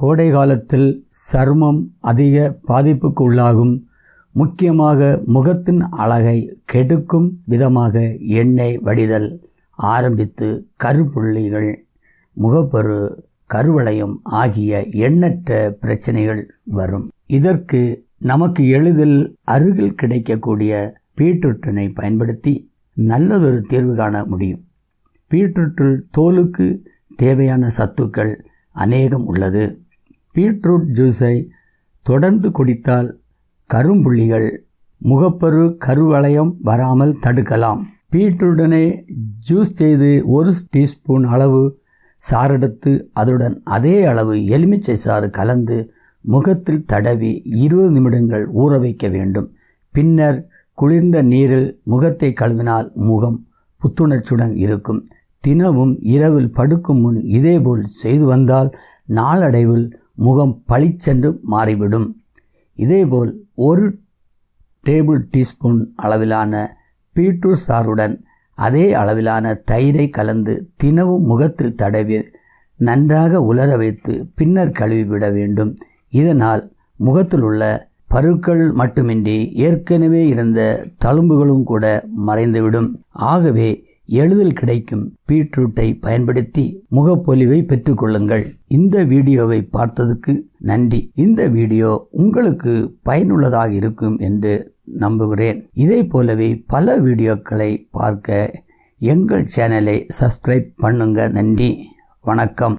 கோடை காலத்தில் சருமம் அதிக பாதிப்புக்கு உள்ளாகும். முக்கியமாக முகத்தின் அழகை கெடுக்கும் விதமாக எண்ணெய் வடிதல் ஆரம்பித்து கருப்புள்ளிகள் முகப்பரு கருவளையம் ஆகிய எண்ணற்ற பிரச்சனைகள் வரும். இதற்கு நமக்கு எளிதில் அருகில் கிடைக்கக்கூடிய பீட்ரூட்டினை பயன்படுத்தி நல்லதொரு தீர்வு காண முடியும். பீட்ரூட்டில் தோலுக்கு தேவையான சத்துக்கள் அநேகம் உள்ளது. பீட்ரூட் ஜூஸை தொடர்ந்து குடித்தால் கரும்புள்ளிகள் முகப்பரு கருவளையம் வராமல் தடுக்கலாம். பீட்ரூட்டனை ஜூஸ் செய்து ஒரு டீஸ்பூன் அளவு சாறெடுத்து அதுடன் அதே அளவு எலுமிச்சை சாறு கலந்து முகத்தில் தடவி இருபது நிமிடங்கள் ஊற வைக்க வேண்டும். பின்னர் குளிர்ந்த நீரில் முகத்தை கழுவினால் முகம் புத்துணர்ச்சியுடன் இருக்கும். தினமும் இரவில் படுக்கும் முன் இதேபோல் செய்து வந்தால் நாளடைவில் முகம் பளிச்சென்று மாறிவிடும். இதேபோல் ஒரு டேபிள் டீஸ்பூன் அளவிலான பீட்ரூட் சாறுடன் அதே அளவிலான தயிரை கலந்து தினமும் முகத்தில் தடவி நன்றாக உலர வைத்து பின்னர் கழுவிவிட வேண்டும். இதனால் முகத்தில் உள்ள பருக்கள் மட்டுமின்றி ஏற்கனவே இருந்த தழும்புகளும் கூட மறைந்துவிடும். ஆகவே எளிதில் கிடைக்கும் பீட்ரூட்டை பயன்படுத்தி முகப்பொலிவை பெற்றுக்கொள்ளுங்கள். இந்த வீடியோவை பார்த்ததுக்கு நன்றி. இந்த வீடியோ உங்களுக்கு பயனுள்ளதாக இருக்கும் என்று நம்புகிறேன். இதே போலவே பல வீடியோக்களை பார்க்க எங்கள் சேனலை சப்ஸ்கிரைப் பண்ணுங்க. நன்றி. வணக்கம்.